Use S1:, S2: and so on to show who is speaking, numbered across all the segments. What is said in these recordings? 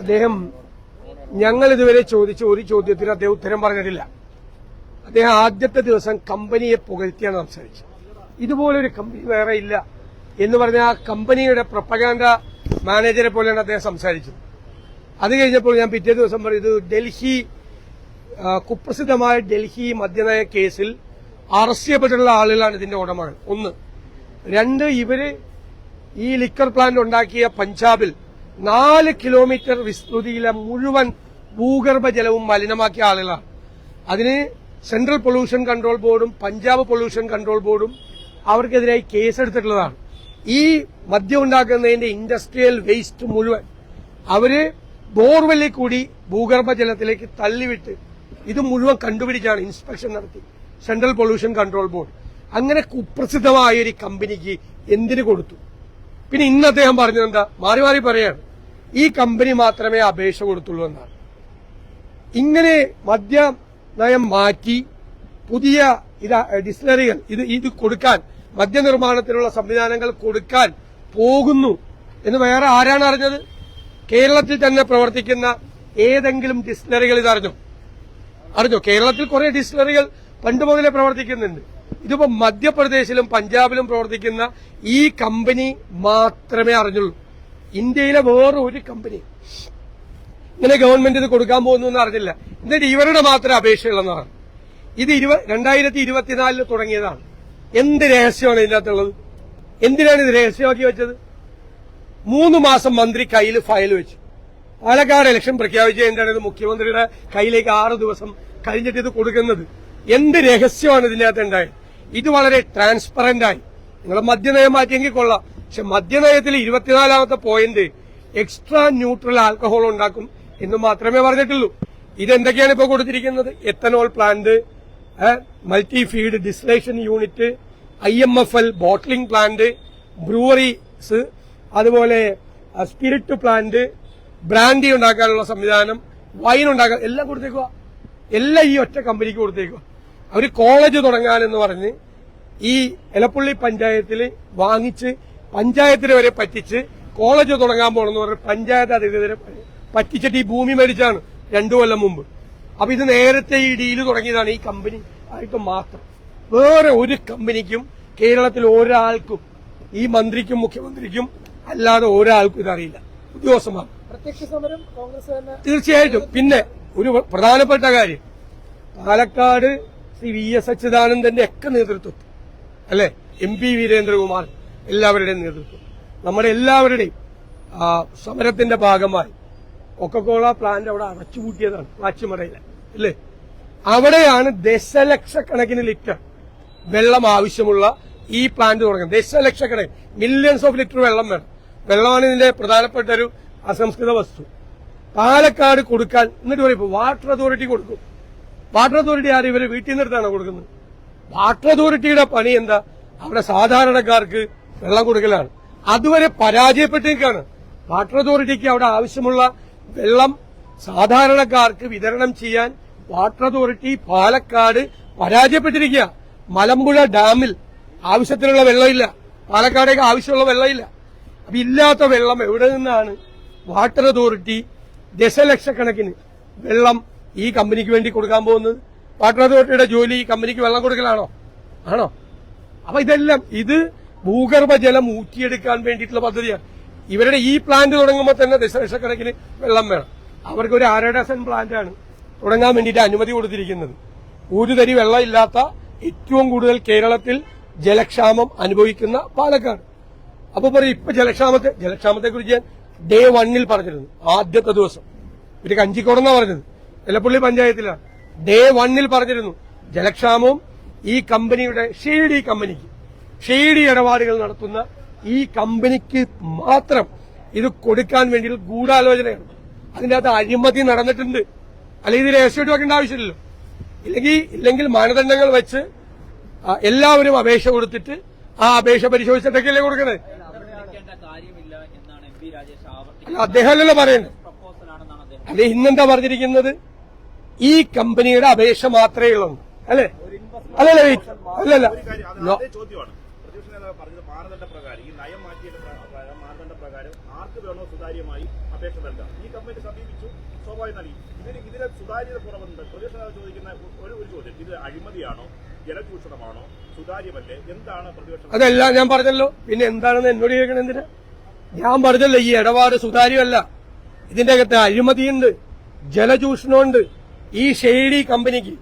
S1: അദ്ദേഹം ഞങ്ങൾ ഇതുവരെ ചോദിച്ച ഒരു ചോദ്യത്തിന് അദ്ദേഹം ഉത്തരം പറഞ്ഞിട്ടില്ല. അദ്ദേഹം ആദ്യത്തെ ദിവസം കമ്പനിയെ പുകഴ്ത്തിയാണ് സംസാരിച്ചത്. ഇതുപോലൊരു കമ്പനി വേറെ ഇല്ല എന്ന് പറഞ്ഞ ആ കമ്പനിയുടെ പ്രൊപ്പഗാൻഡ മാനേജറെ പോലെയാണ് അദ്ദേഹം സംസാരിച്ചത്. അത് കഴിഞ്ഞപ്പോൾ ഞാൻ പിറ്റേ ദിവസം പറഞ്ഞു ഇത് ഡൽഹി കുപ്രസിദ്ധമായ ഡൽഹി മദ്യനയ കേസിൽ അറസ്റ്റ് ചെയ്യപ്പെട്ടിട്ടുള്ള ആളുകളാണ് ഇതിന്റെ ഉടമകൾ. ഒന്ന് രണ്ട് ഇവർ ഈ ലിക്കർ പ്ലാന്റ് ഉണ്ടാക്കിയ പഞ്ചാബിൽ നാല് കിലോമീറ്റർ വിസ്തൃതിയിലെ മുഴുവൻ ഭൂഗർഭജലവും മലിനമാക്കിയ ആളുകളാണ്. അതിന് സെൻട്രൽ പൊല്യൂഷൻ കൺട്രോൾ ബോർഡും പഞ്ചാബ് പൊല്യൂഷൻ കൺട്രോൾ ബോർഡും അവർക്കെതിരായി കേസെടുത്തിട്ടുള്ളതാണ്. ഈ മദ്യം ഉണ്ടാക്കുന്നതിന്റെ ഇൻഡസ്ട്രിയൽ വേസ്റ്റ് മുഴുവൻ അവർ ബോർവെല്ലിൽ കൂടി ഭൂഗർഭജലത്തിലേക്ക് തള്ളിവിട്ട് ഇത് മുഴുവൻ കണ്ടുപിടിച്ചാണ് ഇൻസ്പെക്ഷൻ നടത്തി. സെൻട്രൽ പൊല്യൂഷൻ കൺട്രോൾ ബോർഡ് അങ്ങനെ കുപ്രസിദ്ധമായ ഒരു കമ്പനിക്ക് എന്തിനു കൊടുത്തു? പിന്നെ ഇന്ന് അദ്ദേഹം പറഞ്ഞത് എന്താ? മാറി മാറി പറയാണ്. ഈ കമ്പനി മാത്രമേ അപേക്ഷ കൊടുത്തുള്ളൂ എന്നാണ്. ഇങ്ങനെ മദ്യ നയം മാറ്റി പുതിയ ഇത് ഡിസ്റ്റിലറികൾ ഇത് ഇത് കൊടുക്കാൻ മദ്യനിർമ്മാണത്തിനുള്ള സംവിധാനങ്ങൾ കൊടുക്കാൻ പോകുന്നു. എന്ന് വേറെ ആരാണ് അറിഞ്ഞത്? കേരളത്തിൽ തന്നെ പ്രവർത്തിക്കുന്ന ഏതെങ്കിലും ഡിസ്റ്റിലറികൾ ഇത് അറിഞ്ഞു? കേരളത്തിൽ കുറെ ഡിസ്റ്റിലറികൾ പണ്ട് മുതലേ പ്രവർത്തിക്കുന്നുണ്ട്. ഇതിപ്പോ മധ്യപ്രദേശിലും പഞ്ചാബിലും പ്രവർത്തിക്കുന്ന ഈ കമ്പനി മാത്രമേ അറിഞ്ഞുള്ളൂ. ഇന്ത്യയിലെ വേറെ ഒരു കമ്പനി ഇങ്ങനെ ഗവൺമെന്റ് ഇത് കൊടുക്കാൻ പോകുന്നു എന്ന് അറിഞ്ഞില്ല. എന്നിട്ട് ഇവരുടെ മാത്രം അപേക്ഷയുള്ളതാണ്. ഇത് രണ്ടായിരത്തി ഇരുപത്തിനാലിൽ തുടങ്ങിയതാണ്. എന്ത് രഹസ്യമാണ് ഇതിനകത്തുള്ളത്? എന്തിനാണ് ഇത് രഹസ്യമാക്കി വെച്ചത്? മൂന്ന് മാസം മന്ത്രി കയ്യിൽ ഫയൽ വെച്ചു. പാലക്കാട് ഇലക്ഷൻ പ്രഖ്യാപിച്ച എന്താണ് ഇത് മുഖ്യമന്ത്രിയുടെ കയ്യിലേക്ക് ആറ് ദിവസം കഴിഞ്ഞിട്ട് ഇത് കൊടുക്കുന്നത്. എന്ത് രഹസ്യമാണ് ഇതിനകത്ത് ഉണ്ടായത്? ഇത് വളരെ ട്രാൻസ്പെറന്റ് ആയി. നിങ്ങൾ മദ്യനയം മാറ്റിയെങ്കിൽ കൊള്ളാം. പക്ഷെ മദ്യനയത്തിൽ ഇരുപത്തിനാലാമത്തെ പോയിന്റ് എക്സ്ട്രാ ന്യൂട്രൽ ആൽക്കഹോൾ ഉണ്ടാക്കും എന്ന് മാത്രമേ പറഞ്ഞിട്ടുള്ളൂ. ഇതെന്തൊക്കെയാണ് ഇപ്പോൾ കൊടുത്തിരിക്കുന്നത്? Ethanol plant multi feed distillation unit I M F L bottling plant breweries അതുപോലെ സ്പിരിറ്റ് പ്ലാന്റ് ബ്രാൻഡി ഉണ്ടാക്കാനുള്ള സംവിധാനം വൈൻ ഉണ്ടാക്കാൻ എല്ലാം കൊടുത്തേക്കുക എല്ലാം ഈ ഒറ്റ കമ്പനിക്ക് കൊടുത്തേക്കുക അവർ കോളേജ് തുടങ്ങാൻ എന്ന് പറഞ്ഞ് ഈ എലപ്പുള്ളി പഞ്ചായത്തിൽ വാങ്ങിച്ച് പഞ്ചായത്തിന് വരെ പറ്റിച്ച് കോളേജ് തുടങ്ങാൻ പോകണമെന്ന് പറഞ്ഞ് പഞ്ചായത്ത് അധികൃതരെ പറ്റിച്ചിട്ട് ഈ ഭൂമി മേടിച്ചാണ് രണ്ടു കൊല്ലം മുമ്പ്. അപ്പൊ ഇത് നേരത്തെ ഈ ഡീൽ തുടങ്ങിയതാണ് ഈ കമ്പനി ആയിട്ട് മാത്രം. വേറെ ഒരു കമ്പനിക്കും കേരളത്തിൽ ഒരാൾക്കും ഈ മന്ത്രിക്കും മുഖ്യമന്ത്രിക്കും അല്ലാതെ ഒരാൾക്കും ഇതറിയില്ല. ഉദ്യോഗസ്ഥന്മാർ.
S2: പ്രത്യക്ഷ സമരം കോൺഗ്രസ്
S1: തീർച്ചയായിട്ടും. പിന്നെ ഒരു പ്രധാനപ്പെട്ട കാര്യം. പാലക്കാട് ശ്രീ വി എസ് അച്യുതാനന്ദന്റെ ഒക്കെ നേതൃത്വത്തിൽ അല്ലെ? എം പി വീരേന്ദ്രകുമാർ എല്ലാവരുടെയും നേതൃത്വം. നമ്മുടെ എല്ലാവരുടെയും സമരത്തിന്റെ ഭാഗമായി കൊക്കക്കോള പ്ലാന്റ് അവിടെ അടച്ചുപൂട്ടിയതാണ് വാച്ചുമറയിലെ അല്ലേ? അവിടെയാണ് ദശലക്ഷക്കണക്കിന് ലിറ്റർ വെള്ളം ആവശ്യമുള്ള ഈ പ്ലാന്റ് തുടങ്ങുന്നത്. ദശലക്ഷക്കണക്കിന് മില്യൺസ് ഓഫ് ലിറ്റർ വെള്ളം വേണം. വെള്ളമാണ് ഇതിന്റെ പ്രധാനപ്പെട്ട ഒരു അസംസ്കൃത വസ്തു. പാലക്കാട് കൊടുക്കാൻ എന്നിട്ട് പറയും വാട്ടർ അതോറിറ്റി കൊടുക്കും. വാട്ടർ അതോറിറ്റി ആരും ഇവരെ വീട്ടിൽ നിന്നെടുത്താണ് കൊടുക്കുന്നത്. വാട്ടർ അതോറിറ്റിയുടെ പണി എന്താ? അവിടെ സാധാരണക്കാർക്ക് വെള്ളം കൊടുക്കലാണ്. അതുവരെ പരാജയപ്പെട്ടിരിക്കുകയാണ്. വാട്ടർ അതോറിറ്റിക്ക് അവിടെ ആവശ്യമുള്ള വെള്ളം സാധാരണക്കാർക്ക് വിതരണം ചെയ്യാൻ വാട്ടർ അതോറിറ്റി പാലക്കാട് പരാജയപ്പെട്ടിരിക്കുക മലമ്പുഴ ഡാമിൽ ആവശ്യത്തിനുള്ള വെള്ളമില്ല. പാലക്കാടേക്ക് ആവശ്യമുള്ള വെള്ളമില്ല. അപ്പൊ ഇല്ലാത്ത വെള്ളം എവിടെ നിന്നാണ് വാട്ടർ അതോറിറ്റി ദശലക്ഷക്കണക്കിന് വെള്ളം ഈ കമ്പനിക്ക് വേണ്ടി കൊടുക്കാൻ പോകുന്നത്? വാട്ടർ അതോറിറ്റിയുടെ ജോലി ഈ കമ്പനിക്ക് വെള്ളം കൊടുക്കലാണോ? ആണോ? അപ്പൊ ഇതെല്ലാം ഇത് ഭൂഗർഭ ജലം ഊറ്റിയെടുക്കാൻ വേണ്ടിയിട്ടുള്ള പദ്ധതിയാണ്. ഇവരുടെ ഈ പ്ലാന്റ് തുടങ്ങുമ്പോൾ തന്നെ ദശലക്ഷക്കണക്കിന് വെള്ളം വേണം. അവർക്ക് ഒരു ആരഡസൻ പ്ലാന്റാണ് തുടങ്ങാൻ വേണ്ടിയിട്ട് അനുമതി കൊടുത്തിരിക്കുന്നത്. ഒരു തരി വെള്ളമില്ലാത്ത ഏറ്റവും കൂടുതൽ കേരളത്തിൽ ജലക്ഷാമം അനുഭവിക്കുന്ന പാലക്കാട്. അപ്പൊ പറയും ഇപ്പൊ ജലക്ഷാമത്തെ ജലക്ഷാമത്തെ കുറിച്ച് ഞാൻ ഡേ വണ്ണിൽ പറഞ്ഞിരുന്നു ആദ്യത്തെ ദിവസം. ഒരു കഞ്ചിക്കോടെന്നാ പറഞ്ഞത്. എലപ്പള്ളി പഞ്ചായത്തിലാണ് ഡേ വണ്ണിൽ പറഞ്ഞിരുന്നു ജലക്ഷാമവും ഈ കമ്പനിയുടെ ഷെയ്ഡി കമ്പനിക്ക് ഷെയ്ഡി ഇടപാടുകൾ നടത്തുന്ന ഈ കമ്പനിക്ക് മാത്രം ഇത് കൊടുക്കാൻ വേണ്ടി ഗൂഢാലോചനയാണ് അതിന്റെ അകത്ത് അഴിമതി നടന്നിട്ടുണ്ട്. അല്ലെങ്കിൽ ഇതിൽ രഹസ്യമായിട്ട് വെക്കേണ്ട ആവശ്യമില്ലല്ലോ. ഇല്ലെങ്കിൽ ഇല്ലെങ്കിൽ മാനദണ്ഡങ്ങൾ വെച്ച് എല്ലാവരും അപേക്ഷ കൊടുത്തിട്ട് ആ അപേക്ഷ പരിശോധിച്ചിട്ടൊക്കെയല്ലേ കൊടുക്കണേ? അല്ല അദ്ദേഹമല്ലല്ലോ പറയുന്നത്. അല്ലെ ഇന്നെന്താ പറഞ്ഞിരിക്കുന്നത്? ഈ കമ്പനിയുടെ അപേക്ഷ മാത്രമേ ഉള്ളൂ. അല്ലേ? അല്ലല്ല വെയിറ്റ് അല്ലല്ല. അതെല്ലാം ഞാൻ പറഞ്ഞല്ലോ. പിന്നെ എന്താണെന്ന് എന്നോട് ചോദിക്കണം എന്തിനാ? ഞാൻ പറഞ്ഞല്ലോ ഈ ഇടപാട് സുതാര്യമല്ല. ഇതിന്റെ അകത്ത് അഴിമതിയുണ്ട് ജലചൂഷണമുണ്ട്. ഈ ഷെയ്ഡി കമ്പനിക്ക്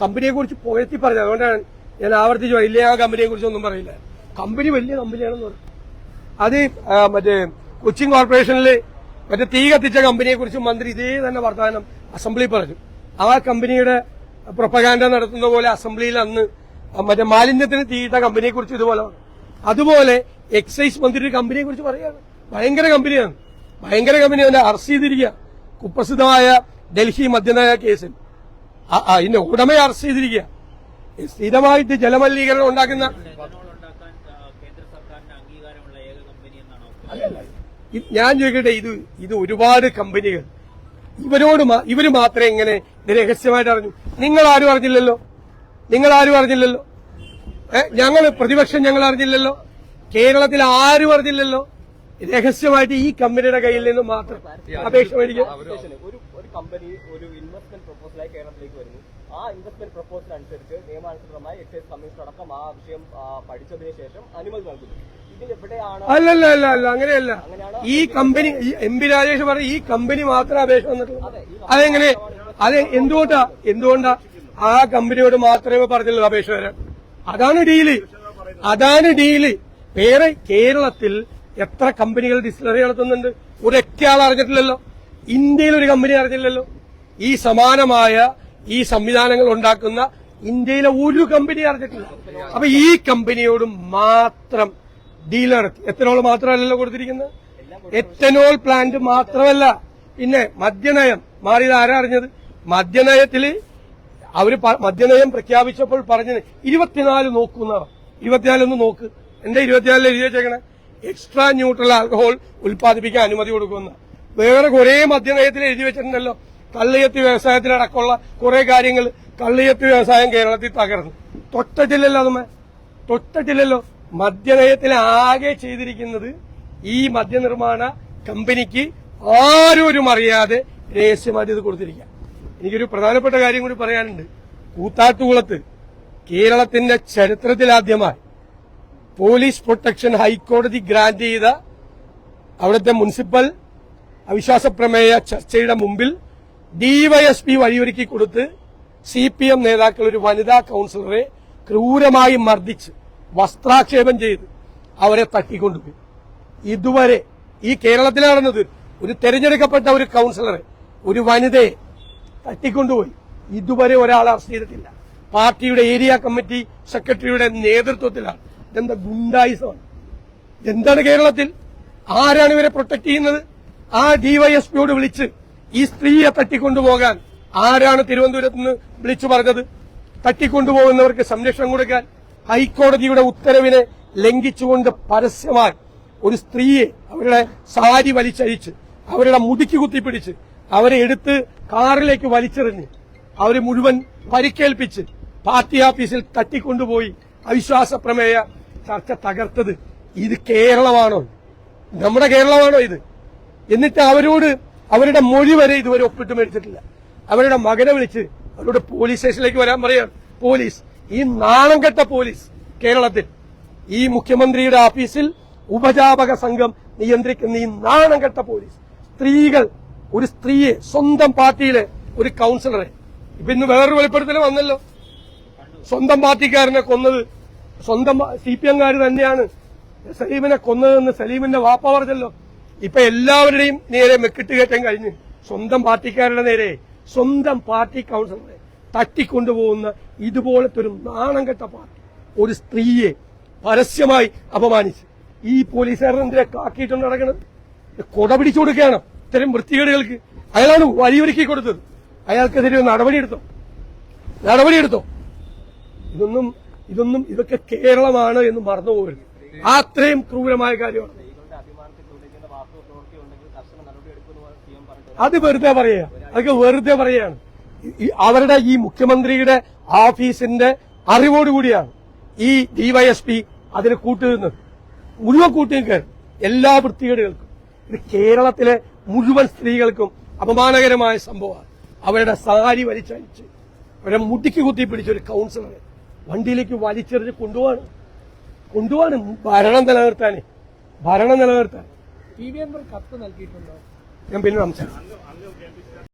S1: കമ്പനിയെ കുറിച്ച് പുകഴ്ത്തി പറഞ്ഞു അതുകൊണ്ടാണ് ഞാൻ ആവർത്തിച്ചു ഇല്ല ആ കമ്പനിയെ കുറിച്ച് ഒന്നും പറയില്ല. കമ്പനി വലിയ കമ്പനിയാണെന്ന് പറഞ്ഞു. അത് മറ്റേ കൊച്ചിൻ കോർപ്പറേഷനിൽ മറ്റേ തീ കത്തിച്ച കമ്പനിയെ കുറിച്ച് മന്ത്രി ഇതേ തന്നെ വർത്തമാനം അസംബ്ലി പറഞ്ഞു. ആ കമ്പനിയുടെ പ്രൊപ്പഗാൻഡ നടത്തുന്ന പോലെ അസംബ്ലിയിൽ അന്ന് മറ്റേ മാലിന്യത്തിന് തീയിട്ട കമ്പനിയെ കുറിച്ച് ഇതുപോലെ അതുപോലെ എക്സൈസ് മന്ത്രി കമ്പനിയെ കുറിച്ച് പറയുകയാണ്. ഭയങ്കര കമ്പനിയാണ്. ഭയങ്കര കമ്പനി അവന്റെ അറസ്റ്റ് ചെയ്തിരിക്കുക. കുപ്രസിദ്ധമായ ഡൽഹി മദ്യനയ കേസിൽ. ഇതിന്റെ ഉടമയെ അറസ്റ്റ് ചെയ്തിരിക്കുക സ്ഥിരമായിട്ട് ജലമലിനീകരണം ഉണ്ടാക്കുന്ന ഞാൻ ചോദിക്കട്ടെ ഇത് ഇത് ഒരുപാട് കമ്പനികൾ. ഇവരോട് ഇവർ മാത്രമേ ഇങ്ങനെ രഹസ്യമായിട്ട് അറിഞ്ഞു. നിങ്ങൾ ആരും അറിഞ്ഞില്ലല്ലോ. നിങ്ങൾ ആരും അറിഞ്ഞില്ലല്ലോ ഞങ്ങൾ പ്രതിപക്ഷം ഞങ്ങൾ അറിഞ്ഞില്ലല്ലോ. കേരളത്തിൽ ആരും അറിഞ്ഞില്ലല്ലോ. രഹസ്യമായിട്ട് ഈ കമ്പനിയുടെ കയ്യിൽ നിന്ന് മാത്രം അപേക്ഷ
S3: ഒരു കമ്പനി ഒരു ഇൻവെസ്റ്റ്മെന്റ് പ്രപ്പോസലായി കേരളത്തിലേക്ക് വരുന്നു. ആ ഇൻവെസ്റ്റ്മെന്റ് പ്രപ്പോസൽ അനുസരിച്ച് നിയമാനുസൃതമായി എക്സൈസ് കമ്മീഷൻ അടക്കം ആ വിഷയം പഠിച്ചതിന് ശേഷം അനുമതി നൽകുന്നു.
S1: അല്ലല്ല അല്ല അല്ല അങ്ങനെയല്ല. ഈ കമ്പനി എം പി രാജേഷ് പറഞ്ഞ ഈ കമ്പനി മാത്രം അപേക്ഷ വന്നിട്ടുള്ളൂ അതെങ്ങനെ? അത് എന്തുകൊണ്ടാ? എന്തുകൊണ്ടാ? ആ കമ്പനിയോട് മാത്രമേ പറഞ്ഞുള്ളൂ അപേക്ഷ വരാൻ. അതാണ് ഡീൽ. അതാണ് ഡീൽ. വേറെ കേരളത്തിൽ എത്ര കമ്പനികൾ ഡിസ്റ്റിലറി നടത്തുന്നുണ്ട്? ഒരൊറ്റ ആൾ അറിഞ്ഞിട്ടില്ലല്ലോ. ഇന്ത്യയിൽ ഒരു കമ്പനി അറിഞ്ഞില്ലല്ലോ. ഈ സമാനമായ ഈ സംവിധാനങ്ങൾ ഉണ്ടാക്കുന്ന ഇന്ത്യയിലെ ഒരു കമ്പനി അറിഞ്ഞിട്ടില്ല. അപ്പൊ ഈ കമ്പനിയോട് മാത്രം നടത്തി. എത്തനോൾ മാത്രമല്ലല്ലോ കൊടുത്തിരിക്കുന്നത്. എത്തനോൾ പ്ലാന്റ് മാത്രമല്ല. പിന്നെ മദ്യനയം. മാറിയത് ആരാ അറിഞ്ഞത്? മദ്യനയത്തിൽ അവർ മദ്യനയം പ്രഖ്യാപിച്ചപ്പോൾ പറഞ്ഞത് ഇരുപത്തിനാല് നോക്കുന്നവർ ഇരുപത്തിനാലൊന്ന് നോക്ക്. എന്റെ ഇരുപത്തിനാലിൽ എഴുതി വെച്ചേക്കണേ? എക്സ്ട്രാ ന്യൂട്രൽ ആൽക്കഹോൾ ഉൽപ്പാദിപ്പിക്കാൻ അനുമതി കൊടുക്കുന്ന വേറെ കുറേ മദ്യനയത്തിൽ എഴുതി വെച്ചിട്ടുണ്ടല്ലോ. കള്ളിയത്ത് വ്യവസായത്തിനടക്കമുള്ള കുറെ കാര്യങ്ങൾ കള്ളിയത്ത് വ്യവസായം കേരളത്തിൽ തകർന്നു. തൊട്ടിട്ടില്ലല്ലോ അതുമേ തൊട്ടിട്ടില്ലല്ലോ. മദ്യനയത്തിൽ ആകെ ചെയ്തിരിക്കുന്നത് ഈ മദ്യനിർമ്മാണ കമ്പനിക്ക് ആരും അറിയാതെ രഹസ്യമായിട്ട് ഇത് കൊടുത്തിരിക്കുക. എനിക്കൊരു പ്രധാനപ്പെട്ട കാര്യം കൂടി പറയാനുണ്ട്. കൂത്താട്ടുകുളത്ത് കേരളത്തിന്റെ ചരിത്രത്തിലാദ്യമായി പോലീസ് പ്രൊട്ടക്ഷൻ ഹൈക്കോടതി ഗ്രാന്റ് ചെയ്ത അവിടുത്തെ മുനിസിപ്പൽ അവിശ്വാസ പ്രമേയ ചർച്ചയുടെ മുമ്പിൽ ഡിവൈഎസ്പി വഴിയൊരുക്കി കൊടുത്ത് സി പി എം നേതാക്കൾ ഒരു വനിതാ കൌൺസിലറെ ക്രൂരമായി മർദ്ദിച്ച് വസ്ത്രാക്ഷേപം ചെയ്ത് അവരെ തട്ടിക്കൊണ്ടുപോയി. ഇതുവരെ ഈ കേരളത്തിൽ നടന്നത് ഒരു തെരഞ്ഞെടുക്കപ്പെട്ട ഒരു കൌൺസിലറെ ഒരു വനിതയെ തട്ടിക്കൊണ്ടുപോയി. ഇതുവരെ ഒരാൾ അറസ്റ്റ് ചെയ്തിട്ടില്ല. പാർട്ടിയുടെ ഏരിയ കമ്മിറ്റി സെക്രട്ടറിയുടെ നേതൃത്വത്തിലാണ്. ഇതെന്താ ഗുണ്ടായുസമാണ്? എന്താണ് കേരളത്തിൽ? ആരാണ് ഇവരെ പ്രൊട്ടക്ട് ചെയ്യുന്നത്? ആ ഡിവൈഎസ്പിയോട് വിളിച്ച് ഈ സ്ത്രീയെ തട്ടിക്കൊണ്ടുപോകാൻ ആരാണ് തിരുവനന്തപുരത്ത് നിന്ന് വിളിച്ചു പറഞ്ഞത്? തട്ടിക്കൊണ്ടുപോകുന്നവർക്ക് സംരക്ഷണം കൊടുക്കാൻ ഹൈക്കോടതിയുടെ ഉത്തരവിനെ ലംഘിച്ചുകൊണ്ട് പരസ്യമായി ഒരു സ്ത്രീയെ അവരുടെ സാരി വലിച്ചഴിച്ച് അവരുടെ മുടിക്ക് കുത്തിപ്പിടിച്ച് അവരെ എടുത്ത് കാറിലേക്ക് വലിച്ചെറിഞ്ഞ് അവരെ മുഴുവൻ പരിക്കേൽപ്പിച്ച് പാർട്ടി ഓഫീസിൽ തട്ടിക്കൊണ്ടുപോയി അവിശ്വാസ പ്രമേയ ചർച്ച തകർത്തത് ഇത് കേരളമാണോ? നമ്മുടെ കേരളമാണോ ഇത്? എന്നിട്ട് അവരോട് അവരുടെ മൊഴി വരെ ഇതുവരെ ഒപ്പിട്ട് മേടിച്ചിട്ടില്ല. അവരുടെ മകനെ വിളിച്ച് അവരോട് പോലീസ് സ്റ്റേഷനിലേക്ക് വരാൻ പറയാ. പോലീസ് ഈ നാണം കെട്ട പോലീസ് കേരളത്തിൽ ഈ മുഖ്യമന്ത്രിയുടെ ഓഫീസിൽ ഉപജാപക സംഘം നിയന്ത്രിക്കുന്ന ഈ നാണം കെട്ട പോലീസ് സ്ത്രീകൾ ഒരു സ്ത്രീയെ സ്വന്തം പാർട്ടിയിലെ ഒരു കൗൺസിലറെ ഇപ്പൊ ഇന്ന് വേറൊരു വെളിപ്പെടുത്തൽ വന്നല്ലോ. സ്വന്തം പാർട്ടിക്കാരനെ കൊന്നത് സ്വന്തം സി പി എംകാർ തന്നെയാണ്. സലീമിനെ കൊന്നതെന്ന് സലീമിന്റെ വാപ്പ പറഞ്ഞല്ലോ. ഇപ്പൊ എല്ലാവരുടെയും നേരെ മെക്കിട്ട് കയറ്റം കഴിഞ്ഞ് സ്വന്തം പാർട്ടിക്കാരുടെ നേരെ സ്വന്തം പാർട്ടി കൗൺസിലറെ തട്ടിക്കൊണ്ടുപോകുന്ന ഇതുപോലത്തെ ഒരു നാണം കെട്ട പാർട്ടി ഒരു സ്ത്രീയെ പരസ്യമായി അപമാനിച്ച് ഈ പോലീസുകാരനെതിരെ കാക്കിയിട്ടുണ്ട് നടക്കുന്നത് കൊട പിടിച്ചു കൊടുക്കുകയാണ് ഇത്തരം വൃത്തികേടുകൾക്ക്. അയാളാണ് വഴിയൊരുക്കി കൊടുത്തത്. അയാൾക്കെതിരെ നടപടിയെടുത്തോ? നടപടിയെടുത്തോ? ഇതൊന്നും ഇതൊന്നും ഇതൊക്കെ കേരളമാണ് എന്ന് മറന്നുപോകരുത്. അത്രയും ക്രൂരമായ കാര്യമാണ്
S3: സ്ത്രീകളുടെ അഭിമാനത്തെ ചോദിക്കുന്ന വാസ്തു അതോറിറ്റി ഉണ്ടെങ്കിൽ കർശന നടപടി എടുക്കുമെന്ന് സി എം പറഞ്ഞു
S1: അത് വെറുതെ പറയുക. അതൊക്കെ വെറുതെ പറയുകയാണ്. അവരുടെ ഈ മുഖ്യമന്ത്രിയുടെ ഓഫീസിന്റെ അറിവോടുകൂടിയാണ് ഈ ഡിവൈഎസ്പി അതിന് കൂട്ടുനിന്നത് മുഴുവൻ കൂട്ടുനിൽക്കാൻ എല്ലാ വൃത്തികേടുകൾക്കും. ഇത് കേരളത്തിലെ മുഴുവൻ സ്ത്രീകൾക്കും അപമാനകരമായ സംഭവമാണ്. അവരുടെ സാരി വലിച്ചഴിച്ച് അവരെ മുടിക്ക് കുത്തി പിടിച്ച ഒരു കൗൺസിലറെ വണ്ടിയിലേക്ക് വലിച്ചെറിഞ്ഞ് കൊണ്ടുപോവാണ്. കൊണ്ടുപോവാണ്. ഭരണം നിലനിർത്താനേ. ഭരണം നിലനിർത്താൻ
S2: ടി വി കത്ത് നൽകിയിട്ടുണ്ടോ?
S1: ഞാൻ പിന്നെ സംസാരിക്കും
S4: അങ്ങ് അങ്ങ്